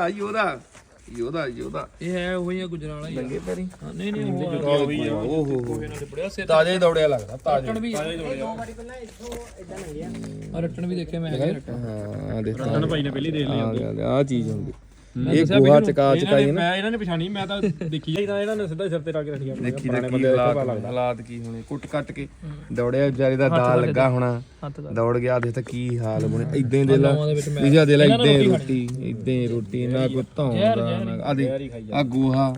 ਆ ਯੋਦਾ ਯੋਦਾ ਯੋਦਾ ਇਹ ਹੈ ਉਹੀ ਗੁਜਰਾਲਾ ਹੀ ਆ। ਨੰਗੇ ਪੈਰੀ? ਹਾਂ, ਨਹੀਂ ਨਹੀਂ ਉਹ ਆ। ਓਹ ਹੋ ਇਹਨਾਂ ਦੇ ਬੜਿਆ ਸਿਰ ਤਾਜ਼ਾ ਹੀ ਦੌੜਿਆ ਲੱਗਦਾ ਤਾਜ਼ਾ। ਰਟਣ ਵੀ ਆ ਰਟਣ। ਵੀ ਦੇਖਿਆ ਮੈਂ ਹੈਗੇ ਰਟਣ। ਹਾਂ ਦੇਖ। ਰਤਨ ਭਾਈ ਨੇ ਪਹਿਲੀ ਦੇਖ ਲਈ ਆ ਚੀਜ਼ ਹੁੰਦੀ। ਇਹ ਗੋਹਾ ਚਕਾ ਚਕਾਈ ਨਾ। ਮੈਂ ਇਹਨਾਂ ਨੇ ਪਛਾਣੀ ਮੈਂ ਤਾਂ ਦੇਖੀ ਜਾਈਦਾ ਇਹਨਾਂ ਨੇ ਸਿੱਧਾ ਸਿਰ ਤੇ ਲਾ ਕੇ ਰੱਖੀ ਦੇਖੀ ਦੇਖੀ ਹਾਲਾਤ ਹਾਲਾਤ ਕੀ ਹੋਣੇ? ਕੁੱਟ ਕੱਟ ਕੇ ਦੌੜਿਆ ਵਿਚਾਰੇ ਦਾ ਦਾਲ ਲੱਗਾ ਹੋਣਾ। ਦੌੜ ਗਿਆ ਦੇ ਤਾਂ ਕੀ ਹਾਲ ਬਣੇ ਇਦਾਂ ਦੇ ਲਾ ਵੀਜ਼ਾ ਦੇ ਲਾ ਇਦਾਂ ਰੋਟੀ ਇਦਾਂ ਰੋਟੀ ਨਾ ਕੋ ਧੌਂਦਾ ਆ ਦੇ ਆ ਗੋਹਾ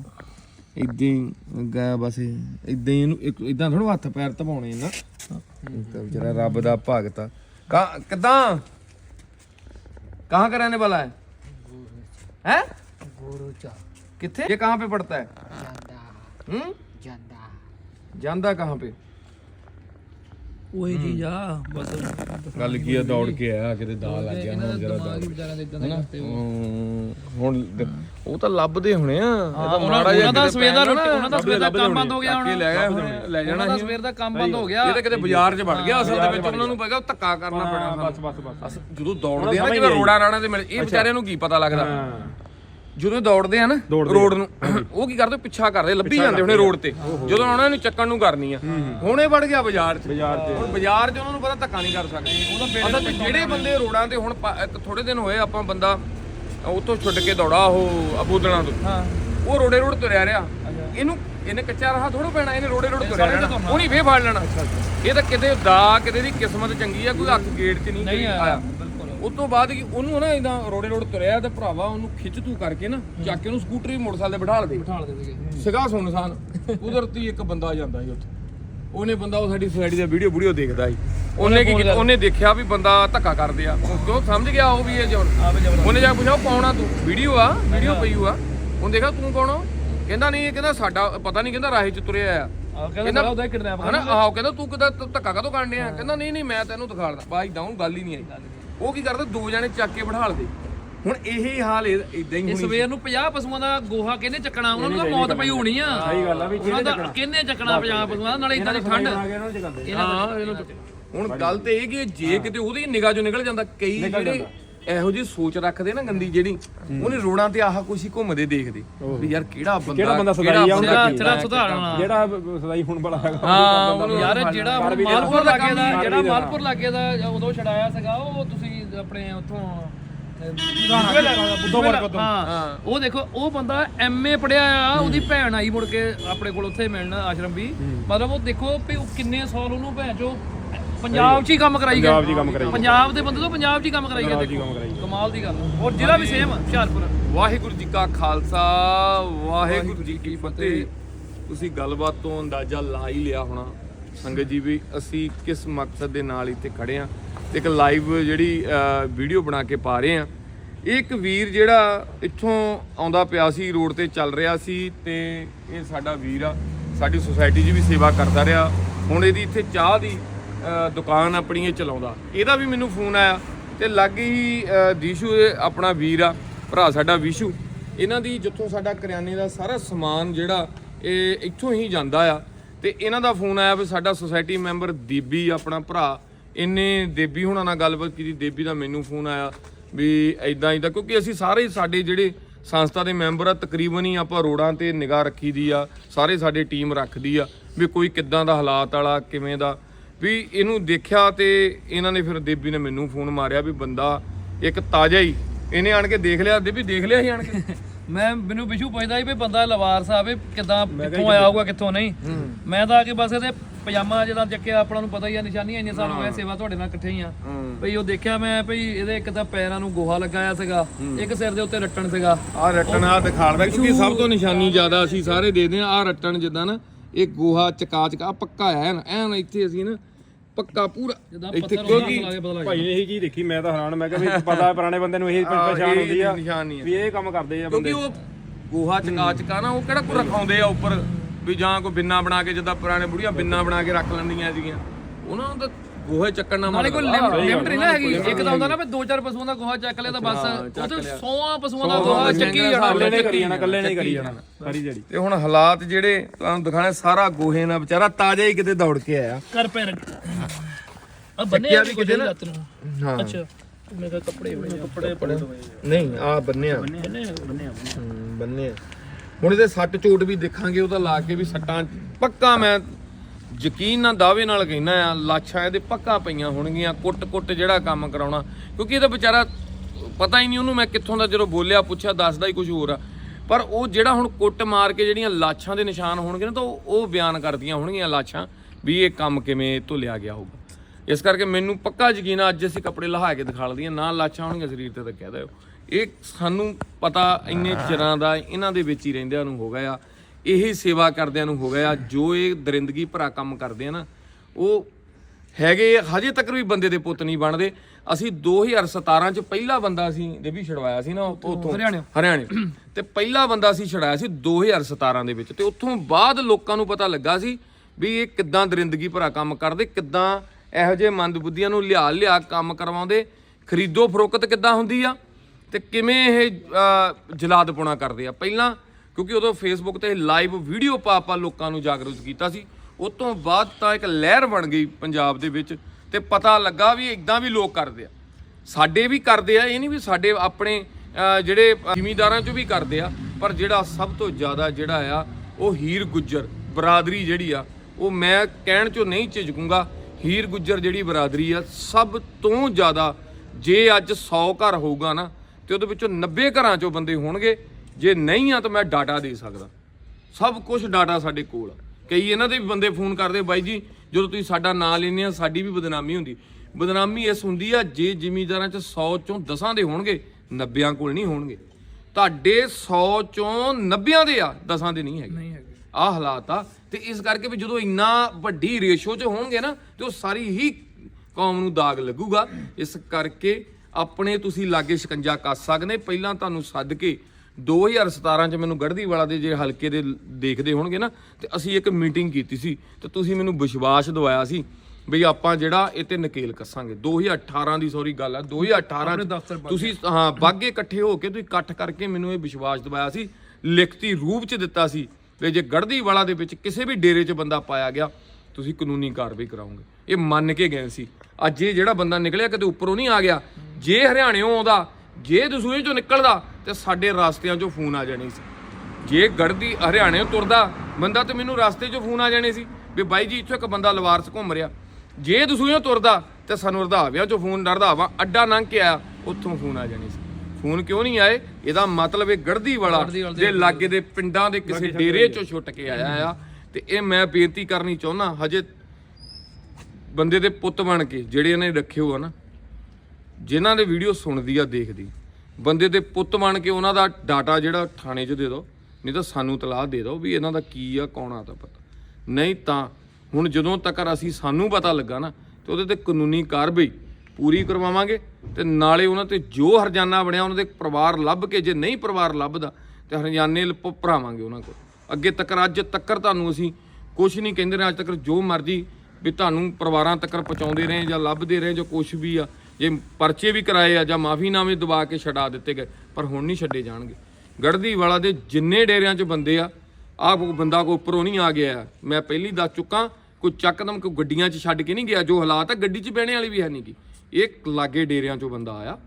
ਇਦਾਂ ਗਿਆ ਬਸ ਇਦਾਂ ਇਹਨੂੰ ਇਦਾਂ ਥੋੜਾ ਹੱਥ ਪੈਰ ਧਵਾਉਣੇ ਨਾ ਤਾਂ ਰੱਬ ਦਾ ਭਗਤ ਆ। ਕਿਦਾਂ? ਕਹਾਂ ਕਰਾਨੇ ਵਾਲਾ ਹੈ हैं गुरु चा किथे ये कहाँ पे पड़ता है जांदा हम्म जांदा ਜਾਂਦਾ ਕਹਾਂ ਪੇ ਉਹੀ ਚੀਜ਼ ਆ ਬਸ ਗੱਲ ਕੀ ਆ ਦੌੜ ਕੇ ਆਇਆ ਕਿਤੇ ਦਾ ਲੱਗ ਗਿਆ ਇਹਨਾਂ ਦਾ ਦਿਮਾਗ ਹੀ ਵਿਚਾਰਿਆਂ ਦੇ ਇਦਾਂ ਦੇ ਕਰਤੇ ਹੁਣ ਦ- ਉਹ ਤਾਂ ਲੱਭਦੇ ਹੋਣੇ ਆ ਇਹ ਤਾਂ ਉਹਨਾਂ ਮਾੜਾ ਜਿਹਾ ਉਹਨਾਂ ਦਾ ਸਵੇਰ ਦਾ ਪੈ ਉਹਨਾਂ ਦਾ ਸਵੇਰ ਦਾ ਕੰਮ ਬੰਦ ਹੋ ਗਿਆ ਹੁਣ। ਲੈ ਗਏ ਹੋਣੇ, ਲੈ ਜਾਣਾ ਸੀ ਸਵੇਰ ਦਾ ਕੰਮ ਬੰਦ ਹੋ ਗਿਆ। ਇਹ ਤਾਂ ਕਿਤੇ ਬਾਜ਼ਾਰ 'ਚ ਵੜ ਗਿਆ ਅਸਲ ਦੇ ਵਿੱਚ ਉਹਨਾਂ ਨੂੰ ਪਏਗਾ ਉਹ ਧੱਕਾ ਕਰਨਾ ਪੈਣਾ ਬਸ ਬਸ ਬਸ। ਜਦੋਂ ਦੌੜਦੇ ਆ ਨਾ ਕਿਵੇਂ ਰੋੜਾ ਰਾਣਾ ਦੇ ਮਿਲ ਇਹ ਵਿਚਾਰਿਆਂ ਨੂੰ ਕੀ ਪਤਾ ਲੱਗਦਾ? ਜਦੋਂ ਦੌੜਦੇ ਆ ਨਾ ਰੋਡ ਨੂੰ ਉਹ ਕੀ ਕਰਦੇ ਪਿੱਛਾ ਕਰਦੇ ਲੱਭੀ ਜਾਂਦੇ ਹੁਣੇ ਰੋਡ ਤੇ। ਜਦੋਂ ਉਹਨਾਂ ਨੂੰ ਚੱਕਣ ਨੂੰ ਕਰਨੀ ਆ। ਹੁਣੇ ਵੜ ਗਿਆ ਬਾਜ਼ਾਰ 'ਚ। ਬਾਜ਼ਾਰ 'ਚ। ਹੁਣ ਬਾਜ਼ਾਰ 'ਚ ਉਹਨਾਂ ਨੂੰ ਪਤਾ ਧੱਕਾ ਨਹੀਂ ਕਰ ਸਕਦੇ। ਅਸਲ 'ਚ ਜਿਹੜੇ ਬੰਦੇ ਰੋਡਾਂ ਤੇ ਹੁਣ ਥੋੜੇ ਦਿਨ ਹੋਏ ਆਪਾਂ ਬੰਦਾ ਉੱਥੋਂ ਛੁੱਟ ਕੇ ਦੌੜਾ ਉਹ ਅਬੂਦਣਾ ਤੋਂ। ਹਾਂ। ਉਹ ਰੋੜੇ ਰੋਡ ਤੁਰਿਆ ਰਿਹਾ। ਇਹਨੂੰ ਇਹਨੇ ਕੱਚਾ ਰਹਾ ਥੋੜਾ ਪੈਣਾ ਇਹਨੇ ਰੋੜੇ ਰੋਡ ਤੁਰਿਆ ਰਹਿਣਾ। ਉਹਨੀ ਫੇਰ ਫੜ ਲੈਣਾ। ਇਹ ਤਾਂ ਕਿਤੇ ਦਾ ਕਿਤੇ ਦੀ ਕਿਸਮਤ ਚੰਗੀ ਆ ਕੋਈ ਅੱਖ ਗੇਟ 'ਚ ਨਹੀਂ ਨਹੀਂ ਆਇਆ। ਉਸ ਤੋਂ ਬਾਅਦ ਕੀ ਉਹਨੂੰ ਨਾ ਇਦਾਂ ਰੋੜੇ ਰੋਡ ਤੁਰਿਆ ਤੇ ਭਰਾਵਾ ਉਹਨੂੰ ਖਿੱਚ ਤੂੰ ਕਰਕੇ ਨਾ ਚੱਕ ਕੇ ਉਹਨੂੰ ਸਕੂਟਰੀ ਮੋਟਰਸਾਈਕਲ ਤੇ ਬਿਠਾ ਲਦੇ ਢਾਲ ਦੇ ਸੀਗੇ। ਸੁਨਸਾਨ ਕੁਦਰਤੀ ਇੱਕ ਬੰਦਾ ਜਾਂਦਾ ਸੀ ਉੱਥੇ। ਉਹਨੇ ਬੰਦਾ ਉਹ ਸਾਡੀ ਸੋਸਾਇਟੀ ਦਾ ਵੀਡੀਓ ਵੀਡੀਓ ਦੇਖਦਾ ਸੀ। ਉਹਨੇ ਕੀ ਕੀਤਾ? ਉਹਨੇ ਦੇਖਿਆ ਵੀ ਬੰਦਾ ਧੱਕਾ ਕਰਦੇ ਆ। ਉਹ ਕਿਉਂ ਸਮਝ ਗਿਆ ਉਹ ਵੀ ਇਹ ਜੋਨ ਉਹਨੇ ਜਾ ਕੇ ਪੁੱਛਿਆ ਉਹ ਕੌਣ ਆ ਤੂੰ? ਵੀਡੀਓ ਆ ਵੀਡੀਓ ਪਈ ਹੋਆ। ਉਹਨੇ ਦੇਖਿਆ ਤੂੰ ਕੌਣ ਆ? ਕਹਿੰਦਾ ਨਹੀਂ ਇਹ ਕਹਿੰਦਾ ਸਾਡਾ ਪਤਾ ਨਹੀਂ ਕਹਿੰਦਾ ਰਾਹੇ ਚ ਤੁਰਿਆ ਆ। ਆ ਕਹਿੰਦਾ ਸਾਲਾ ਉਹਦਾ ਕਿਡਨੈਪ ਹਨਾ? ਆਹੋ ਕਹਿੰਦਾ ਤੂੰ ਕਿਦਾ ਧੱਕਾ ਕਦੋਂ ਕਰਨ ਡਿਆ? ਕਹਿੰਦਾ ਨਹੀਂ ਨਹੀਂ ਮੈਂ ਤੈਨੂੰ ਦਿਖਾੜਦਾ ਬਾਈ ਡਾਊਨ ਗੱਲ ਹੀ ਨਹੀਂ ਆਈ। ਉਹ ਕੀ ਕਰਦਾ? ਦੋ ਜਣੇ ਚੱਕ ਕੇ ਬਿਠਾ ਲਦੇ। ਹੁਣ ਇਹੀ ਹਾਲ ਇਦਾਂ ਹੀ ਇਹ ਹੋਣੀ ਸਵੇਰ ਨੂੰ 50 ਪਸ਼ੂਆਂ ਦਾ ਗੋਹਾ ਕਿਹਨੇ ਚੱਕਣਾ? ਉਹਨਾਂ ਨੂੰ ਤਾਂ ਮੌਤ ਪਈ ਹੋਣੀ ਆ। ਸਹੀ ਗੱਲ ਆ ਵੀ ਉਹਨਾਂ ਦਾ ਕਿਹਨੇ ਚੱਕਣਾ 50 ਪਸ਼ੂਆਂ ਦਾ? ਨਾਲੇ ਇਦਾਂ ਦੀ ਠੰਡ। ਇਹਨਾਂ ਨੂੰ ਹਾਂ ਹੁਣ ਗੱਲ ਤੇ ਇਹ ਕਿ ਜੇ ਕਿਤੇ ਉਹਦੀ ਨਿਗਾਹ ਚੋਂ ਨਿਕਲ ਜਾਂਦਾ ਕਈ ਜਿਹੜੇ ਇਹੋ ਜੀ ਸੋਚ ਰੱਖਦੇ ਨਾ ਗੰਦੀ ਜਿਹੜੀ ਉਹਨੇ ਰੋਡਾਂ ਤੇ ਆਹ ਕੁਛ ਹੀ ਘੁੰਮਦੇ ਦੇਖਦੇ। ਵੀ ਯਾਰ ਕਿਹੜਾ ਬੰਦਾ ਕਿਹੜਾ ਬੰਦਾ ਸਦਾਈ ਆ ਉਹਦਾ ਜਿਹੜਾ ਕੀ ਜਿਹੜਾ ਸੁਧਾਰਨਾ ਜਿਹੜਾ ਸਦਾਈ ਹੁਣ ਬੜਾ ਹੈਗਾ ਹਾਂ ਉਹਨੂੰ ਯਾਰ ਜਿਹੜਾ ਹੁਣ ਮਾਲਪੁਰ ਲਾਗੇ ਦਾ ਜਿਹੜਾ ਮਾਲਪੁਰ ਲਾਗੇ ਦਾ ਉਦੋਂ ਛਡਾਇਆ ਸੀਗਾ ਉਹ ਤੁਸੀਂ ਆਪਣੇ ਉੱਥੋਂ ਹਾਂ। ਉਹ ਦੇਖੋ ਉਹ ਬੰਦਾ ਐਮਏ ਪੜਿਆ ਆ ਉਹਦੀ ਭੈਣ ਆਈ ਮੁੜ ਕੇ ਆਪਣੇ ਕੋਲ ਉੱਥੇ ਮਿਲਣ ਆਸ਼ਰਮ ਵੀ। ਮਤਲਬ ਉਹ ਦੇਖੋ ਵੀ ਉਹ ਕਿੰਨੇ ਸਾਲ ਉਹਨੂੰ ਭੈਣ ਚੋ ਪੰਜਾਬ 'ਚ ਹੀ ਕੰਮ ਕਰਾਈ ਗਿਆ ਪੰਜਾਬ ਦੇ ਬੰਦੇ ਤੋਂ ਪੰਜਾਬ 'ਚ ਹੀ ਕੰਮ ਕਰਾਈ ਗਿਆ। ਕਮਾਲ ਦੀ ਗੱਲ। ਔਰ ਜ਼ਿਲ੍ਹਾ ਵੀ ਸੇਮ ਹੁਸ਼ਿਆਰਪੁਰ। ਵਾਹਿਗੁਰੂ ਜੀ ਕਾ ਖਾਲਸਾ ਵਾਹਿਗੁਰੂ ਜੀ ਕੀ ਫਤਿਹ। ਤੁਸੀਂ ਗੱਲਬਾਤ ਤੋਂ ਅੰਦਾਜ਼ਾ ਲਾ ਹੀ ਲਿਆ ਹੋਣਾ। ਸੰਗਤ ਜੀ ਵੀ ਅਸੀਂ ਕਿਸ ਮਕਸਦ ਦੇ ਨਾਲ ਇੱਥੇ ਖੜੇ ਆ ਇੱਕ ਲਾਈਵ ਜਿਹੜੀ ਵੀਡੀਓ ਬਣਾ ਕੇ ਪਾ ਰਹੇ ਆ ਇਹ ਇੱਕ ਵੀਰ ਜਿਹੜਾ ਇੱਥੋਂ ਆਉਂਦਾ ਪਿਆ ਸੀ, ਰੋਡ ਤੇ ਚੱਲ ਰਿਹਾ ਸੀ ਤੇ ਇਹ ਸਾਡਾ ਵੀਰ ਆ, ਸਾਡੀ ਸੁਸਾਇਟੀ 'ਚ ਵੀ ਸੇਵਾ ਕਰਦਾ ਰਿਹਾ। ਹੁਣ ਇਹਦੀ ਇੱਥੇ ਚਾਹ ਦੀ ਦੁਕਾਨ ਆਪਣੀ ਇਹ ਚਲਾਉਂਦਾ। ਇਹਦਾ ਵੀ ਮੈਨੂੰ ਫੋਨ ਆਇਆ ਤੇ ਲਾਗੇ ਹੀ ਦੀਸ਼ੂ ਆਪਣਾ ਵੀਰ ਆ, ਭਰਾ ਸਾਡਾ ਵਿਸ਼ੂ। ਇਹਨਾਂ ਦੀ ਜਿੱਥੋਂ ਸਾਡਾ ਕਰਿਆਨੇ ਦਾ ਸਾਰਾ ਸਮਾਨ ਜਿਹੜਾ ਇਹ ਇੱਥੋਂ ਹੀ ਜਾਂਦਾ ਆ। ਤੇ ਇਹਨਾਂ ਦਾ ਫੋਨ ਆਇਆ ਵੀ ਸਾਡਾ ਸੁਸਾਇਟੀ ਮੈਂਬਰ ਦੇਬੀ ਆਪਣਾ ਭਰਾ ਇਹਨੇ ਦੇਬੀ ਹੁਣਾਂ ਨਾਲ ਗੱਲਬਾਤ ਕੀਤੀ, ਦੇਬੀ ਦਾ ਮੈਨੂੰ ਫੋਨ ਆਇਆ ਵੀ ਐਦਾਂ ਐਦਾਂ ਕਿਉਂਕਿ ਅਸੀਂ ਸਾਰੇ ਸਾਡੇ ਜਿਹੜੇ ਸੰਸਥਾ ਦੇ ਮੈਂਬਰ ਆ, ਤਕਰੀਬਨ ਹੀ ਆਪਾਂ ਰੋਡਾਂ ਤੇ ਨਿਗਾਹ ਰੱਖੀ ਦੀ ਆ, ਸਾਰੇ ਸਾਡੇ ਟੀਮ ਰੱਖਦੀ ਆ ਵੀ ਕੋਈ ਕਿੱਦਾਂ ਦਾ ਹਾਲਾਤ ਵਾਲਾ, ਕਿਵੇਂ ਦਾ। ਵੀ ਇਹਨੂੰ ਦੇਖਿਆ ਤੇ ਇਹਨਾਂ ਨੇ ਫਿਰ ਦੇਬੀ ਨੇ ਮੈਨੂੰ ਫੋਨ ਮਾਰਿਆ ਵੀ ਬੰਦਾ ਇੱਕ ਤਾਜ਼ਾ ਹੀ, ਇਹਨੇ ਆਣ ਕੇ ਦੇਖ ਲਿਆ, ਦੇਬੀ ਦੇਖ ਲਿਆ ਹੀ ਆਣ ਕੇ? ਮੈਂ ਮੈਨੂੰ ਵਿਸ਼ੂ ਪੁੱਛਦਾ ਸੀ ਵੀ ਬੰਦਾ ਲਵਾਰਸ ਆ ਵੀ ਕਿੱਦਾਂ ਕਿੱਥੋਂ ਆਇਆ ਹੋਊਗਾ ਕਿੱਥੋਂ ਨਹੀਂ। ਮੈਂ ਤਾਂ ਆ ਕੇ ਬਸ ਇਹਦੇ ਪਜਾਮਾ ਜਿਹਦਾ ਚੱਕਿਆ ਆਪਣਾ ਨੂੰ ਪਤਾ ਹੀ ਆ ਨਿਸ਼ਾਨੀਆਂ ਇੰਨੇ ਸਾਲ ਹੋ। ਗਏ ਸੇਵਾ ਤੁਹਾਡੇ ਨਾਲ ਇਕੱਠੇ ਹੀ ਆ। ਭਈ ਉਹ ਦੇਖਿਆ ਮੈਂ ਭਈ ਇਹਦੇ ਇੱਕ ਤਾਂ ਪੈਰਾਂ ਨੂੰ ਗੋਹਾ ਲਗਾਇਆ ਸੀਗਾ ਇੱਕ ਸਿਰ ਦੇ ਉੱਤੇ ਰੱਟਣ ਸੀਗਾ। ਆ ਰੱਟਣ ਆ ਦਿਖਾੜਦਾ ਕਿਉਂਕਿ ਸਭ ਤੋਂ ਨਿਸ਼ਾਨੀ ਜ਼ਿਆਦਾ ਅਸੀਂ ਸਾਰੇ ਦੇਖਦੇ ਆ ਆ ਰੱਟਣ ਜਿੱਦਾਂ ਨਾ ਇਹ ਗੋਹਾ ਚਕਾ ਚਕਾ ਪੱਕਾ ਐਨ ਐਨ ਇੱਥੇ ਅਸੀਂ ਨਾ ਪੱਕਾ ਪੂਰਾ। ਜਿੱਦਾਂ ਇੱਥੇ ਪੱਥਰ ਕਿਉਂਕਿ ਲਾ ਕੇ ਪਤਾ ਲੱਗ ਭਾਈ ਨੇ ਇਹੀ ਚੀਜ਼ ਦੇਖੀ ਮੈਂ ਤਾਂ ਹੈਰਾਨ ਮੈਂ ਕਿਹਾ ਵੀ ਪਤਾ ਹੈ ਪੁਰਾਣੇ ਬੰਦੇ ਨੂੰ ਇਹ ਪਛਾਣ ਹੁੰਦੀ ਆ। ਵੀ ਇਹ ਕੰਮ ਕਰਦੇ ਆ ਕਿਉਂਕਿ ਬੰਦੇ। ਉਹ ਗੋਹਾ ਚਕਾ ਚਕਾ ਨਾ ਉਹ ਕਿਹੜਾ ਕੋ ਰਖਾਉਂਦੇ ਆ ਉੱਪਰ? ਵੀ ਜਾਂ ਕੋਈ ਬਿੰਨਾ ਬਣਾ ਕੇ ਜਿੱਦਾਂ ਪੁਰਾਣੇ ਬੁੜੀਆਂ ਬਿੰਨਾ ਬਣਾ ਕੇ ਰੱਖ ਲੈਂਦੀਆਂ ਸੀਗੀਆਂ। ਉਹਨਾਂ ਨੂੰ ਤਾਂ ਗੋਹੇ ਚੱਕਣ ਨਾਲ ਨਾਲੇ ਕੋਈ ਆ। ਲਿਮਟ ਨਹੀਂ ਨਾ ਹੈਗੀ। ਇੱਕ ਤਾਂ ਹੁੰਦਾ ਨਾ ਵੀ ਦੋ ਚਾਰ ਪਸ਼ੂਆਂ ਦਾ ਗੋਹਾ ਚੱਕ ਲਿਆ ਤਾਂ ਬਸ ਉਹ ਤੇ 100 ਪਸ਼ੂਆਂ ਦਾ ਗੋਹਾ ਚੱਕੀ ਜਾਣਾ ਇਕੱਲੇ ਨੇ ਕਰੀ ਜਾਣਾ ਇਕੱਲੇ ਨੇ ਕਰੀ ਜਾਣਾ। ਸਾਰੀ ਜਿਹੜੀ ਤੇ ਹੁਣ ਹਾਲਾਤ ਜਿਹੜੇ ਤੁਹਾਨੂੰ ਦਿਖਾਣੇ ਸਾਰਾ ਗੋਹੇ ਨਾਲ ਵਿਚਾਰਾ ਤਾਜ਼ਾ ਹੀ ਕਿਤੇ ਦੌੜ ਕੇ ਆਇਆ। ਕਰ ਪੈਰ ਆ ਬੰਨੇ ਆ ਵੀ ਕਿਤੇ ਲੱਤ ਨੂੰ। ਹਾਂ। ਅੱਛਾ। ਮੇਰੇ ਕੱਪੜੇ ਹੋਏ ਕੱਪੜੇ ਨਹੀਂ ਆ ਬੰਨਿਆ। ਬੰਨੇ ਬੰਨੇ ਬੰਨਿਆ। ਹੁਣ ਇਹਦੇ ਸੱਟ ਚੋਟ ਵੀ ਦੇਖਾਂਗੇ ਉਹਦਾ ਲਾ ਕੇ ਵੀ ਸੱਟਾਂ। ਪੱਕਾ ਮੈਂ ਯਕੀਨ ਨਾਲ ਦਾਅਵੇ ਨਾਲ ਕਹਿਣਾ ਆ ਲਾਛਾਂ ਇਹਦੇ ਪੱਕਾ ਪਈਆਂ ਹੋਣਗੀਆਂ, ਕੁੱਟ-ਕੁੱਟ ਜਿਹੜਾ ਕੰਮ ਕਰਾਉਣਾ। ਕਿਉਂਕਿ ਇਹਦਾ ਵਿਚਾਰਾ, ਪਤਾ ਹੀ ਨਹੀਂ ਉਹਨੂੰ ਮੈਂ ਕਿੱਥੋਂ ਦਾ ਜਦੋਂ ਬੋਲਿਆ, ਪੁੱਛਿਆ, ਦੱਸਦਾ ਹੀ ਕੁਝ ਹੋਰ ਆ। ਪਰ ਉਹ ਜਿਹੜਾ ਹੁਣ ਕੁੱਟ ਮਾਰ ਕੇ ਜਿਹੜੀਆਂ ਲਾਸ਼ਾਂ ਦੇ ਨਿਸ਼ਾਨ ਹੋਣਗੇ ਨਾ, ਤਾਂ ਉਹ ਉਹ ਬਿਆਨ ਕਰਦੀਆਂ ਹੋਣਗੀਆਂ ਲਾਛਾਂ ਵੀ ਇਹ ਕੰਮ ਕਿਵੇਂ ਤੋਂ ਲਿਆ ਗਿਆ ਹੋਊਗਾ। ਇਸ ਕਰਕੇ ਮੈਨੂੰ ਪੱਕਾ ਯਕੀਨ ਆ, ਅੱਜ ਅਸੀਂ ਕੱਪੜੇ ਲਹਾ ਕੇ ਦਿਖਾ ਲਦੀਆਂ ਨਾ ਲਾਛਾਂ ਹੋਣਗੀਆਂ ਸਰੀਰ ਤੇ ਤਾਂ ਕਹਿ ਦਿਓ। ਇਹ ਸਾਨੂੰ ਪਤਾ ਇੰਨੇ ਚਿਰਾਂ ਦਾ, ਇਹਨਾਂ ਦੇ ਵਿੱਚ ਹੀ ਰਹਿੰਦਿਆਂ ਨੂੰ ਹੋ ਗਿਆ ਆ। ਇਹੀ ਸੇਵਾ ਕਰਦਿਆਂ ਨੂੰ ਹੋ ਗਿਆ ਜੋ ਇਹ ਦਰਿੰਦਗੀ ਭਰਾ ਕੰਮ ਕਰਦੇ ਆ ਨਾ ਉਹ ਹੈਗੇ ਹਜੇ ਤੱਕ ਵੀ ਬੰਦੇ ਦੇ ਪੁੱਤ ਨਹੀਂ ਬਣਦੇ। ਅਸੀਂ 2017 ਚ ਪਹਿਲਾ ਬੰਦਾ ਅਸੀਂ ਵੀ ਛਡਵਾਇਆ ਸੀ ਨਾ ਉੱਥੋਂ ਹਰਿਆਣੇ। ਹਰਿਆਣੇ। ਤੇ ਪਹਿਲਾ ਬੰਦਾ ਅਸੀਂ ਛੜਾਇਆ ਸੀ 2017 ਦੇ ਵਿੱਚ। ਤੇ ਉੱਥੋਂ ਬਾਅਦ ਲੋਕਾਂ ਨੂੰ ਪਤਾ ਲੱਗਾ ਸੀ ਵੀ ਇਹ ਕਿੱਦਾਂ ਦਰਿੰਦਗੀ ਭਰਾ ਕੰਮ ਕਰਦੇ ਕਿੱਦਾਂ ਇਹੋ ਜਿਹੇ ਮੰਦਬੁੱਧੀਆਂ ਨੂੰ ਲਿਆ ਲਿਆ ਕੰਮ ਕਰਵਾਉਂਦੇ ਖਰੀਦੋ ਫਰੋਖਤ ਕਿੱਦਾਂ ਹੁੰਦੀ ਆ ਤੇ ਕਿਵੇਂ ਇਹ ਜਲਾਦਪੁਣਾ ਕਰਦੇ ਆ। ਪਹਿਲਾਂ ਕਿਉਂਕਿ ਉਦੋਂ ਫੇਸਬੁੱਕ ਤੇ ਲਾਈਵ ਵੀਡੀਓ ਪਾ ਪਾ ਲੋਕਾਂ ਨੂੰ ਜਾਗਰੂਕ ਕੀਤਾ ਸੀ। ਉਸ ਤੋਂ ਬਾਅਦ ਤਾਂ ਇੱਕ ਲਹਿਰ ਬਣ ਗਈ ਪੰਜਾਬ ਦੇ ਵਿੱਚ ਤੇ ਪਤਾ ਲੱਗਾ ਵੀ ਇਦਾਂ ਵੀ ਲੋਕ ਕਰਦੇ ਆ। ਸਾਡੇ ਵੀ ਕਰਦੇ ਆ, ਇਹ ਨਹੀਂ ਵੀ ਸਾਡੇ ਆਪਣੇ ਜਿਹੜੇ ਜ਼ਿਮੀਂਦਾਰਾਂ ਚੋਂ ਵੀ ਕਰਦੇ ਆ, ਪਰ ਜਿਹੜਾ ਸਭ ਤੋਂ ਜ਼ਿਆਦਾ ਜਿਹੜਾ ਆ, ਉਹ ਹੀਰ ਗੁੱਜਰ, ਬਰਾਦਰੀ ਜਿਹੜੀ ਆ, ਉਹ ਮੈਂ ਕਹਿਣ ਚੋਂ ਨਹੀਂ ਝਿਜਕੂੰਗਾ, ਹੀਰ ਗੁੱਜਰ ਜਿਹੜੀ ਬਰਾਦਰੀ ਆ, ਸਭ ਤੋਂ ਜ਼ਿਆਦਾ ਜੇ ਅੱਜ 100 ਘਰ ਹੋਊਗਾ ਨਾ, ਤੇ ਉਹਦੇ ਵਿੱਚੋਂ 90 ਘਰਾਂ ਚੋਂ ਬੰਦੇ ਹੋਣਗੇ। ਜੇ ਨਹੀਂ ਆ ਤਾਂ ਮੈਂ ਡਾਟਾ ਦੇ ਸਕਦਾ। ਸਭ ਕੁਝ ਡਾਟਾ ਸਾਡੇ ਕੋਲ ਆ। ਕਈ ਇਹਨਾਂ ਦੇ ਵੀ ਬੰਦੇ ਫੋਨ ਕਰਦੇ ਬਾਈ ਜੀ ਜਦੋਂ ਤੁਸੀਂ ਸਾਡਾ ਨਾਂ ਲੈਂਦੇ ਆ ਸਾਡੀ ਵੀ ਬਦਨਾਮੀ ਹੁੰਦੀ। ਬਦਨਾਮੀ ਇਸ ਹੁੰਦੀ ਆ ਜੇ ਜ਼ਿਮੀਂਦਾਰਾਂ ਚ 100 ਚੋਂ 10 ਦੇ ਹੋਣਗੇ 90 ਕੋਲ ਨਹੀਂ ਹੋਣਗੇ। ਤੁਹਾਡੇ 100 ਚੋਂ 90 ਦੇ ਆ 10 ਦੇ ਨਹੀਂ ਹੈਗੇ। ਨਹੀਂ ਹੈਗੇ। ਆ ਹਾਲਾਤ ਆ। ਤੇ ਇਸ ਕਰਕੇ ਵੀ ਜਦੋਂ ਇੰਨਾ ਵੱਡੀ ਰੇਸ਼ੋ 'ਚ ਹੋਣਗੇ ਨਾ ਤੇ ਉਹ ਸਾਰੀ ਹੀ ਕੌਮ ਨੂੰ ਦਾਗ ਲੱਗੂਗਾ। ਇਸ ਕਰਕੇ ਆਪਣੇ ਤੁਸੀਂ ਲਾਗੇ ਸ਼ਿਕੰਜਾ ਕੱਸ ਸਕਦੇ ਪਹਿਲਾਂ ਤੁਹਾਨੂੰ ਸੱਦ ਕੇ 2017 ਚ ਮੈਨੂੰ ਗੜਦੀ ਵਾਲਾ ਦੇ ਜੇ ਹਲਕੇ ਦੇ ਦੇਖਦੇ ਹੋਣਗੇ ਨਾ ਤੇ ਅਸੀਂ ਇੱਕ ਮੀਟਿੰਗ ਕੀਤੀ ਸੀ ਤੇ ਤੁਸੀਂ ਮੈਨੂੰ ਵਿਸ਼ਵਾਸ ਦਵਾਇਆ ਸੀ ਵੀ ਆਪਾਂ ਜਿਹੜਾ ਇਹ ਤੇ ਨਕੇਲ ਕੱਸਾਂਗੇ। 2018 ਦੀ ਸੌਰੀ ਗੱਲ ਆ 2018 ਆਪਣੇ ਚ। ਤੁਸੀਂ ਹਾਂ ਬਾਗੇ ਇਕੱਠੇ ਹੋ ਕੇ ਤੁਸੀਂ ਇਕੱਠ ਕਰਕੇ ਮੈਨੂੰ ਇਹ ਵਿਸ਼ਵਾਸ ਦਿਵਾਇਆ ਸੀ ਲਿਖਤੀ ਰੂਪ ਚ ਦਿੱਤਾ ਸੀ ਵੀ ਜੇ ਗੜਦੀ ਵਾਲਾ ਦੇ ਵਿੱਚ ਕਿਸੇ ਵੀ ਡੇਰੇ 'ਚ ਬੰਦਾ ਪਾਇਆ ਗਿਆ ਤੁਸੀਂ ਕਾਨੂੰਨੀ ਕਾਰਵਾਈ ਕਰਾਓਗੇ। ਇਹ ਮੰਨ ਕੇ ਗਏ ਸੀ। ਅੱਜ ਇਹ ਜਿਹੜਾ ਬੰਦਾ ਨਿਕਲਿਆ ਕਿਤੇ ਉੱਪਰੋਂ ਨਹੀਂ ਆ ਗਿਆ ਜੇ ਹਰਿਆਣਿਓਂ ਆਉਂਦਾ ਜੇ ਦਸੂਏ ਚੋਂ ਨਿਕਲਦਾ ਤੇ ਸਾਡੇ ਰਾਸਤਿਆਂ 'ਚੋਂ ਫੋਨ ਆ ਜਾਣੀ ਸੀ। ਜੇ ਗੜਦੀ ਹਰਿਆਣੇ ਤੁਰਦਾ ਬੰਦਾ ਤੇ ਮੈਨੂੰ ਰਸਤੇ 'ਚੋਂ ਫੋਨ ਆ ਜਾਣੇ ਸੀ ਵੀ ਬਾਈ ਜੀ ਇੱਥੋਂ ਇੱਕ ਬੰਦਾ ਲਵਾਰਸ ਘੁੰਮ ਰਿਹਾ। ਜੇ ਦਸੂਈਆਂ ਤੁਰਦਾ ਤੇ ਸਾਨੂੰ ਰਧਾਵਿਆਂ 'ਚੋਂ ਫੋਨ ਡਰਦਾਵਾ ਅੱਡਾ ਲੰਘ ਕੇ ਆਇਆ ਉੱਥੋਂ ਫੋਨ ਆ ਜਾਣੇ ਸੀ। ਫੋਨ ਕਿਉਂ ਨਹੀਂ ਆਏ? ਇਹਦਾ ਮਤਲਬ ਇਹ ਗੜਦੀ ਵਾਲਾ ਦੇ ਲਾਗੇ ਦੇ ਪਿੰਡਾਂ ਦੇ ਕਿਸੇ ਡੇਰੇ 'ਚੋਂ ਛੁੱਟ ਕੇ ਆਇਆ ਆ। ਤੇ ਇਹ ਮੈਂ ਬੇਨਤੀ ਕਰਨੀ ਚਾਹੁੰਦਾ ਹਜੇ ਬੰਦੇ ਦੇ ਪੁੱਤ ਬਣ ਕੇ ਜਿਹੜੇ ਇਹਨੇ ਰੱਖੇ ਹੋ ਆ ਨਾ ਜਿਨ੍ਹਾਂ ਦੇ ਵੀਡੀਓ ਸੁਣਦੀ ਆ ਦੇਖਦੀ। ਬੰਦੇ ਦੇ ਪੁੱਤ ਬਣ ਕੇ ਉਹਨਾਂ ਦਾ ਡਾਟਾ ਜਿਹੜਾ ਥਾਣੇ 'ਚ ਦੇ ਦਿਓ, ਨਹੀਂ ਤਾਂ ਸਾਨੂੰ ਤਲਾਹ ਦੇ ਦਿਓ ਵੀ ਇਹਨਾਂ ਦਾ ਕੀ ਆ, ਕੌਣ ਆ ਤਾਂ ਪਤਾ। ਨਹੀਂ ਤਾਂ ਹੁਣ ਜਦੋਂ ਤੱਕ ਅਸੀਂ ਸਾਨੂੰ ਪਤਾ ਲੱਗਾ ਨਾ, ਤੇ ਉਹਦੇ ਤੇ ਕਾਨੂੰਨੀ ਕਾਰਵਾਈ ਪੂਰੀ ਕਰਵਾਵਾਂਗੇ ਤੇ ਨਾਲੇ ਉਹਨਾਂ ਤੇ ਜੋ ਹਰਜਾਨਾ ਬਣਿਆ, ਉਹਨਾਂ ਦੇ ਪਰਿਵਾਰ ਲੱਭ ਕੇ ਜੇ ਨਹੀਂ ਪਰਿਵਾਰ ਲੱਭਦਾ, ਤੇ ਹਰਜਾਨੇ ਲ- ਭਰਾਵਾਂਗੇ ਉਹਨਾਂ ਕੋਲ। ਅੱਗੇ ਤੱਕ ਅੱਜ ਤੱਕ ਤੁਹਾਨੂੰ ਅਸੀਂ ਕੁਝ ਨਹੀਂ ਕਹਿੰਦੇ ਰਹੇ, ਅੱਜ ਤੱਕ ਜੋ ਮਰਜ਼ੀ ਵੀ ਤੁਹਾਨੂੰ ਪਰਿਵਾਰਾਂ ਤੱਕ ਪਹੁੰਚਾਉਂਦੇ ਰਹੇ ਜਾਂ ਲੱਭਦੇ ਰਹੇ ਜੋ ਕੁਝ ਵੀ ਆ ਜੇ ਪਰਚੇ ਵੀ ਕਰਾਏ ਆ ਜਾਂ ਮਾਫੀਨਾਮੇ ਦਬਾ ਕੇ ਛਡਾ ਦਿੱਤੇ ਗਏ, ਪਰ ਹੁਣ ਨਹੀਂ ਛੱਡੇ ਜਾਣਗੇ। ਗੜਦੀ ਵਾਲਾ ਦੇ ਜਿੰਨੇ ਡੇਰਿਆਂ 'ਚ ਬੰਦੇ ਆ ਆਹ ਬੰਦਾ ਕੋ ਉੱਪਰੋਂ ਨਹੀਂ ਆ ਗਿਆ। ਮੈਂ ਪਹਿਲੀ ਦੱਸ ਚੁੱਕਾ, ਕੋਈ ਚੱਕਦਮ ਕੋਈ ਗੱਡੀਆਂ 'ਚ ਛੱਡ ਕੇ ਨਹੀਂ ਗਿਆ, ਜੋ ਹਾਲਾਤ ਆ, ਗੱਡੀ 'ਚ ਬਹਿਣੇ ਵਾਲੀ ਵੀ ਹੈ ਨਹੀਂ ਗੀ। ਇਹ ਲਾਗੇ ਡੇਰਿਆਂ 'ਚੋਂ ਬੰਦਾ ਆਇਆ।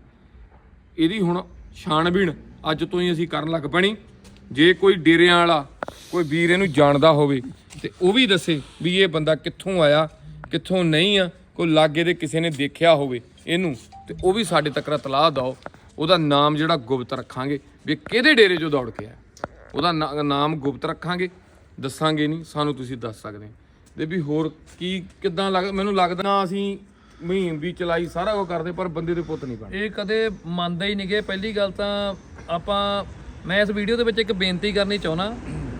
ਇਹਦੀ ਹੁਣ ਛਾਣਬੀਣ ਅੱਜ ਤੋਂ ਹੀ ਅਸੀਂ ਕਰਨ ਲੱਗ ਪੈਣੀ। ਜੇ ਕੋਈ ਡੇਰਿਆਂ ਵਾਲਾ, ਕੋਈ ਵੀਰ ਇਹਨੂੰ ਜਾਣਦਾ ਹੋਵੇ, ਤੇ ਉਹ ਵੀ ਦੱਸੇ ਵੀ ਇਹ ਬੰਦਾ ਕਿੱਥੋਂ ਆਇਆ, ਕਿੱਥੋਂ ਨਹੀਂ ਆ, ਕੋਈ ਲਾਗੇ ਦੇ ਕਿਸੇ ਨੇ ਦੇਖਿਆ ਹੋਵੇ। ਇਹਨੂੰ ਤੇ ਉਹ ਵੀ ਸਾਡੇ ਤੱਕ ਤਲਾਹ ਦਿਓ। ਉਹਦਾ ਨਾਮ ਜਿਹੜਾ ਗੁਪਤ ਰੱਖਾਂਗੇ, ਵੀ ਕਿਹਦੇ ਡੇਰੇ 'ਚੋਂ ਦੌੜ ਕੇ ਆ ਉਹਦਾ ਨਾ- ਨਾਮ ਗੁਪਤ ਰੱਖਾਂਗੇ, ਦੱਸਾਂਗੇ ਨਹੀਂ, ਸਾਨੂੰ ਤੁਸੀਂ ਦੱਸ ਸਕਦੇ। ਤੇ ਵੀ ਹੋਰ ਕੀ, ਕਿੱਦਾਂ ਲੱਗ, ਮੈਨੂੰ ਲੱਗਦਾ ਨਾ ਅਸੀਂ ਮੁਹਿੰਮ ਵੀ ਚਲਾਈ, ਸਾਰਾ ਕੁਝ ਕਰਦੇ, ਪਰ ਬੰਦੇ ਦੇ ਪੁੱਤ ਨਹੀਂ ਬਣੇ ਇਹ ਕਦੇ ਮੰਨਦੇ ਹੀ ਨਹੀਂਗੇ ਪਹਿਲੀ ਗੱਲ ਤਾਂ ਆਪਾਂ, ਮੈਂ ਇਸ ਵੀਡੀਓ ਦੇ ਵਿੱਚ ਇੱਕ ਬੇਨਤੀ ਕਰਨੀ ਚਾਹੁੰਦਾ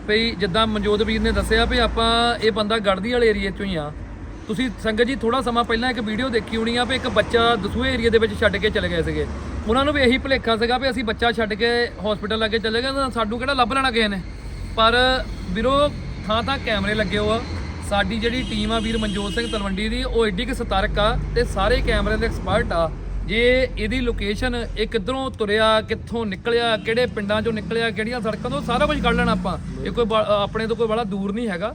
ਭਈ ਜਿੱਦਾਂ ਮਨਜੋਤ ਵੀਰ ਨੇ ਦੱਸਿਆ ਵੀ ਆਪਾਂ, ਇਹ ਬੰਦਾ ਗੜਦੀ ਵਾਲੇ ਏਰੀਆ ਚੋਂ ਹੀ ਆ। ਤੁਸੀਂ ਸੰਗਤ ਜੀ ਥੋੜਾ ਸਮਾਂ ਪਹਿਲਾਂ ਇੱਕ ਵੀਡੀਓ ਦੇਖੀ ਹੋਣੀ ਆ ਵੀ ਇੱਕ ਬੱਚਾ ਦਸੂਏ ਏਰੀਆ ਦੇ ਵਿੱਚ ਛੱਡ ਕੇ ਚਲੇ ਗਏ ਸੀਗੇ। ਉਹਨਾਂ ਨੂੰ ਵੀ ਇਹੀ ਭੁਲੇਖਾ ਸੀਗਾ ਵੀ ਅਸੀਂ ਬੱਚਾ ਛੱਡ ਕੇ ਹਸਪੀਟਲ ਲੱਗੇ ਚਲੇ ਗਏ, ਤਾਂ ਸਾਨੂੰ ਕਿਹੜਾ ਲੱਭ ਲੈਣਾ ਕਿਸੇ ਨੇ? ਪਰ ਵੀਰੋ, ਥਾਂ ਥਾਂ ਕੈਮਰੇ ਲੱਗੇ ਹੋ ਆ। ਸਾਡੀ ਜਿਹੜੀ ਟੀਮ ਆ ਵੀਰ ਮਨਜੋਤ ਸਿੰਘ ਤਲਵੰਡੀ ਦੀ, ਉਹ ਐਡੀ ਕਿ ਸਤਰਕ ਆ ਤੇ ਸਾਰੇ ਕੈਮਰੇ ਦੇ ਐਕਸਪਰਟ ਆ। ਜੇ ਇਹਦੀ ਲੋਕੇਸ਼ਨ ਇਹ ਕਿੱਧਰੋਂ ਤੁਰਿਆ, ਕਿੱਥੋਂ ਨਿਕਲਿਆ, ਕਿਹੜੇ ਪਿੰਡਾਂ ਚੋਂ ਨਿਕਲਿਆ, ਕਿਹੜੀਆਂ ਸੜਕਾਂ ਤੋਂ ਸਾਰਾ ਕੁਝ ਕੱਢ ਲੈਣਾ ਆਪਾਂ। ਇਹ ਕੋਈ ਬਾ- ਆਪਣੇ ਤੋਂ ਕੋਈ ਬੜਾ ਦੂਰ ਨਹੀਂ ਹੈਗਾ।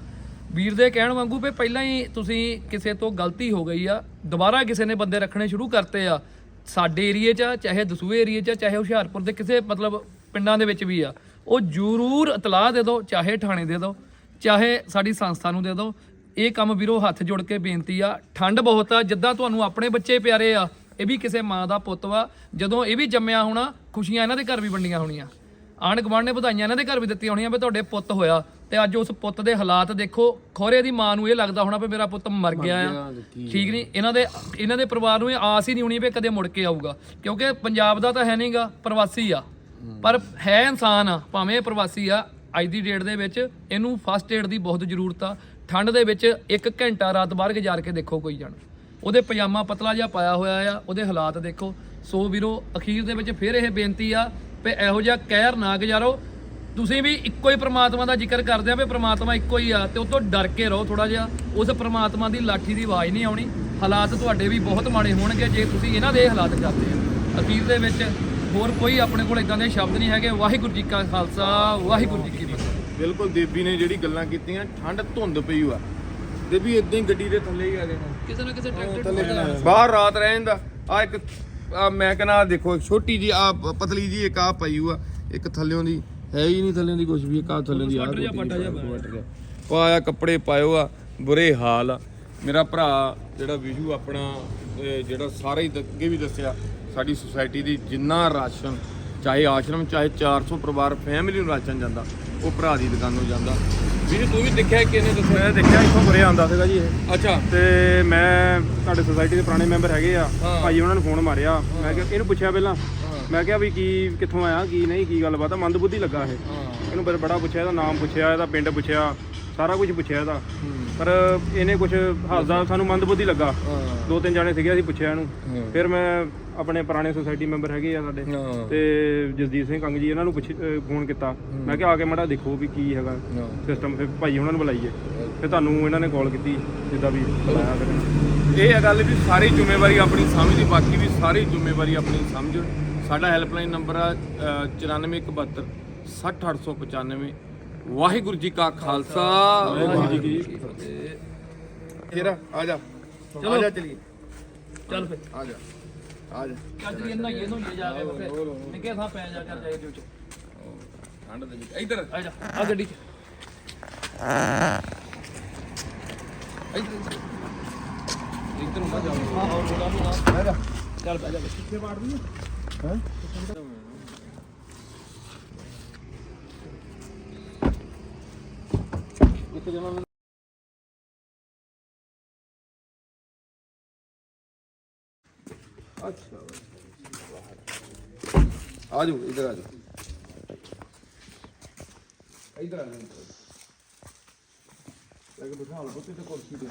ਵੀਰ ਦੇ ਕਹਿਣ ਵਾਂਗੂ ਵੀ ਪਹਿਲਾਂ ਹੀ ਤੁਸੀਂ ਕਿਸੇ ਤੋਂ ਗਲਤੀ ਹੋ ਗਈ ਆ ਦੁਬਾਰਾ ਕਿਸੇ ਨੇ ਬੰਦੇ ਰੱਖਣੇ ਸ਼ੁਰੂ ਕਰਤੇ ਆ ਸਾਡੇ ਏਰੀਏ 'ਚ ਆ, ਚਾਹੇ ਦਸੂਏ ਏਰੀਏ 'ਚ ਆ, ਚਾਹੇ ਹੁਸ਼ਿਆਰਪੁਰ ਦੇ ਕਿਸੇ ਮਤਲਬ ਪਿੰਡਾਂ ਦੇ ਵਿੱਚ ਵੀ ਆ ਉਹ ਜ਼ਰੂਰ ਇਤਲਾਹ ਦੇ ਦਿਓ ਚਾਹੇ ਥਾਣੇ ਦੇ ਦਿਓ ਚਾਹੇ ਸਾਡੀ ਸੰਸਥਾ ਨੂੰ ਦੇ ਦਿਓ। ਇਹ ਕੰਮ ਵੀਰੋ ਹੱਥ ਜੋੜ ਕੇ ਬੇਨਤੀ ਆ ਠੰਡ ਬਹੁਤ ਆ ਜਿੱਦਾਂ ਤੁਹਾਨੂੰ ਆਪਣੇ ਬੱਚੇ ਪਿਆਰੇ ਆ ਇਹ ਵੀ ਕਿਸੇ ਮਾਂ ਦਾ ਪੁੱਤ ਵਾ ਜਦੋਂ ਇਹ ਵੀ ਜੰਮਿਆ ਹੋਣਾ ਖੁਸ਼ੀਆਂ ਇਹਨਾਂ ਦੇ ਘਰ ਵੀ ਵੰਡੀਆਂ ਹੋਣੀਆਂ। ਆਂਢ ਗੁਆਂਢ ਨੇ ਵਧਾਈਆਂ ਇਹਨਾਂ ਦੇ ਘਰ ਵੀ ਦਿੱਤੀਆਂ ਹੋਣੀਆਂ ਵੀ ਤੁਹਾਡੇ ਪੁੱਤ ਹੋਇਆ ਤੇ ਅੱਜ ਉਸ ਪੁੱਤ ਦੇ ਹਾਲਾਤ ਦੇਖੋ ਖੋਰੇ ਦੀ ਮਾਂ ਨੂੰ ਇਹ ਲੱਗਦਾ ਹੋਣਾ ਵੀ ਮੇਰਾ ਪੁੱਤ ਮਰ ਗਿਆ ਆ। ਠੀਕ ਨਹੀਂ? ਇਹਨਾਂ ਦੇ ਇਹਨਾਂ ਦੇ ਪਰਿਵਾਰ ਨੂੰ ਇਹ ਆਸ ਹੀ ਨਹੀਂ ਹੋਣੀ ਵੀ ਕਦੇ ਮੁੜ ਕੇ ਆਊਗਾ। ਕਿਉਂਕਿ ਪੰਜਾਬ ਦਾ ਤਾਂ ਹੈ ਨਹੀਂਗਾ ਪ੍ਰਵਾਸੀ ਆ। ਪਰ ਹੈ ਇਨਸਾਨ ਆ ਭਾਵੇਂ ਇਹ ਪ੍ਰਵਾਸੀ ਆ ਅੱਜ ਦੀ ਡੇਟ ਦੇ ਵਿੱਚ ਇਹਨੂੰ ਫਸਟ ਏਡ ਦੀ ਬਹੁਤ ਜ਼ਰੂਰਤ ਆ। ਠੰਡ ਦੇ ਵਿੱਚ ਇੱਕ ਘੰਟਾ ਰਾਤ ਬਾਹਰ ਗੁਜ਼ਾਰ ਕੇ ਦੇਖੋ ਕੋਈ ਜਣ। ਉਹਦੇ ਪਜਾਮਾ ਪਤਲਾ ਜਿਹਾ ਪਾਇਆ ਹੋਇਆ ਆ ਉਹਦੇ ਹਾਲਾਤ ਦੇਖੋ। ਸੋ ਵੀਰੋ ਅਖੀਰ ਦੇ ਵਿੱਚ ਫਿਰ ਇਹ ਬੇਨਤੀ ਆ ਵੀ ਇਹੋ ਜਿਹਾ ਕਹਿਰ ਨਾ ਗੁਜ਼ਾਰੋ। ਤੁਸੀਂ ਵੀ ਇੱਕੋ ਹੀ ਪ੍ਰਮਾਤਮਾ ਦਾ ਜ਼ਿਕਰ ਕਰਦੇ ਆ ਵੀ ਪ੍ਰਮਾਤਮਾ ਇੱਕੋ ਹੀ ਆ ਤੇ ਉਹ ਤੋਂ ਡਰ ਕੇ ਰਹੋ ਥੋੜਾ ਜਿਹਾ। ਉਸ ਪ੍ਰਮਾਤਮਾ ਦੀ ਲਾਠੀ ਦੀ ਆਵਾਜ਼ ਨਹੀਂ ਆਉਣੀ। ਹਾਲਾਤ ਤੁਹਾਡੇ ਵੀ ਬਹੁਤ ਮਾੜੇ ਹੋਣਗੇ। ਜੇ ਤੁਸੀਂ ਇਹਨਾਂ ਦੇ ਹਾਲਾਤ ਕਰਦੇ ਆ। ਅਖੀਰ ਦੇ ਵਿੱਚ ਹੋਰ ਕੋਈ ਆਪਣੇ ਕੋਲ ਇਦਾਂ ਦੇ ਸ਼ਬਦ ਨਹੀਂ ਹੈਗੇ। ਵਾਹਿਗੁਰੂ ਜੀ ਕਾ ਖਾਲਸਾ ਵਾਹਿਗੁਰੂ ਜੀ ਕੀ ਫਤਿਹ। ਬਿਲਕੁਲ ਦੇਵੀ ਨੇ ਜਿਹੜੀ ਗੱਲਾਂ ਕੀਤੀਆਂ ਠੰਡ ਧੁੰਦ ਪਈ ਹੋਆ ਦੇਵੀ ਇਦਾਂ ਹੀ ਗੱਡੀ ਦੇ ਥੱਲੇ ਹੀ ਆ ਜਾਣਾ ਕਿਸੇ ਨਾ ਕਿਸੇ ਟਰੈਕਟਰ ਬਾਹਰ ਰਾਤ ਰਹਿ ਜਾਂਦਾ ਆ ਇੱਕ ਮੈਂ ਕਹਿੰਦਾ ਦੇਖੋ ਛੋਟੀ ਜੀ ਆ ਪਤਲੀ ਜੀ ਇੱਕ ਆ ਪਈ ਹੋਆ ਇੱਕ ਥੱਲਿਓਂ ਦੀ। ਹੈ ਹੀ ਨਹੀਂ ਥੱਲਿਓਂ ਦੀ ਕੁਝ ਵੀ ਇੱਕ ਆ ਥੱਲਿਓਂ ਦੀ ਆ। ਪਾਇਆ ਕੱਪੜੇ ਪਾਇਓ ਆ ਬੁਰੇ ਹਾਲ ਆ। ਮੇਰਾ ਭਰਾ ਜਿਹੜਾ ਵਿਸ਼ੂ ਆਪਣਾ ਜਿਹੜਾ ਸਾਰਾ ਹੀ ਅੱਗੇ ਵੀ ਦੱਸਿਆ ਸਾਡੀ ਸੁਸਾਇਟੀ ਦੀ ਜਿੰਨਾ ਰਾਸ਼ਨ ਚਾਹੇ ਆਸ਼ਰਮ ਚਾਹੇ 400 ਪਰਿਵਾਰ ਫੈਮਿਲੀ ਨੂੰ ਰਾਸ਼ਨ ਜਾਂਦਾ ਉਹ ਭਰਾ ਦੀ ਦੁਕਾਨੋਂ ਜਾਂਦਾ। ਵੀਰ ਤੂੰ ਵੀ ਦੇਖਿਆ ਕਿ ਇਹਨੇ ਦੱਸਿਆ? ਮੈਂ ਦੇਖਿਆ ਇੱਥੋਂ ਬੁਰੇ ਆਉਂਦਾ ਸੀਗਾ ਜੀ ਇਹ। ਅੱਛਾ। ਤੇ ਮੈਂ ਤੁਹਾਡੇ ਸੁਸਾਇਟੀ ਦੇ ਪੁਰਾਣੇ ਮੈਂਬਰ ਹੈਗੇ ਆ। ਭਾਈ ਉਹਨਾਂ ਨੂੰ ਫੋਨ ਮਾਰਿਆ। ਮੈਂ ਕਿਹਾ ਇਹਨੂੰ ਪੁੱਛਿਆ ਪਹਿਲਾਂ ਮੈਂ ਕਿਹਾ ਵੀ ਕੀ ਕਿੱਥੋਂ ਆਇਆ ਕੀ ਨਹੀਂ ਕੀ ਗੱਲਬਾਤ ਆ ਮੰਦਬੁੱਧੀ ਲੱਗਾ ਇਹ। ਇਹਨੂੰ ਬੜਾ ਬੜਾ ਪੁੱਛਿਆ ਇਹਦਾ ਨਾਮ ਪੁੱਛਿਆ ਇਹਦਾ ਪਿੰਡ ਪੁੱਛਿਆ ਸਾਰਾ ਕੁਝ ਪੁੱਛਿਆ ਇਹਦਾ। ਪਰ ਇਹਨੇ ਕੁਝ ਹੱਸਦਾ ਸਾਨੂੰ ਮੰਦਬੁੱਧੀ ਲੱਗਾ। ਦੋ ਤਿੰਨ ਜਾਣੇ ਸੀਗੇ ਅਸੀਂ ਪੁੱਛਿਆ ਇਹਨੂੰ। ਫਿਰ ਮੈਂ ਆਪਣੇ ਪੁਰਾਣੇ ਸੁਸਾਇਟੀ ਮੈਂਬਰ ਹੈਗੇ ਆ ਸਾਡੇ। ਤੇ ਜਸਦੀਪ ਸਿੰਘ ਕੰਗ ਜੀ ਇਹਨਾਂ ਨੂੰ ਪੁੱਛ ਫੋਨ ਕੀਤਾ। ਮੈਂ ਕਿਹਾ ਆ ਕੇ ਮੜਾ ਦੇਖੋ ਵੀ ਕੀ ਹੈਗਾ ਸਿਸਟਮ ਫਿਰ ਭਾਈ ਉਹਨਾਂ ਨੂੰ ਬੁਲਾਈਏ। ਫਿਰ ਤੁਹਾਨੂੰ ਇਹਨਾਂ ਨੇ ਕਾਲ ਕੀਤੀ ਜਿੱਦਾਂ ਵੀ ਬੁਲਾਇਆ ਫਿਰ ਇਹ ਹੈ ਗੱਲ ਵੀ ਸਾਰੀ ਜ਼ਿੰਮੇਵਾਰੀ ਆਪਣੀ ਸਮਝਦੀ ਬਾਕੀ ਵੀ ਸਾਰੀ ਜ਼ਿੰਮੇਵਾਰੀ ਆਪਣੀ ਸਮਝ। ਸਾਡਾ ਹੈਲਪਲਾਈਨ ਨੰਬਰ ਆ ਅ, 9472 60895 ਵਾਹਿਗੁਰੂ ਜੀ ਕਾ ਖਾਲਸਾ। ਵਾਹਿਗੁਰੂ ਜੀ ਕੀ ਫਤਿਹ। ਤੇਰਾ ਆ ਜਾ। ਆ ਜਾ ਚਲੀ। ਚੱਲ ਫੇ ਆ ਜਾ ਆ ਜਾ। ਚੱਲ ਜੀ ਇਹਨਾਂ ਇਹ ਨੂੰ ਲੈ ਜਾ ਕੇ ਫੇ ਨਿੱਕੇ ਥਾਂ ਪੈ ਜਾ ਕਰ ਜਾਏ ਦੇ ਵਿੱਚ ਠੰਡ ਦੇ ਵਿੱਚ। ਇੱਧਰ। ਆ ਜਾ ਆ ਗੱਡੀ 'ਚ। ਇੱਧਰ। ਨੂੰ ਜਾ ਹਾਂ ਹੋਰ ਨੂੰ ਆ ਚੱਲ ਪੈ ਜਾ ਕਿੱਥੇ ਵਾੜਦੀ ਅੱਛਾ ਆ ਜਾਓ ਇੱਧਰ ਆ ਜਾਓ ਇੱਧਰ ਆ ਜਾਓ ਲੈ ਕੇ ਬਿਠਾ ਲਓ ਤੇ ਕੁਰਸੀ ਤੇ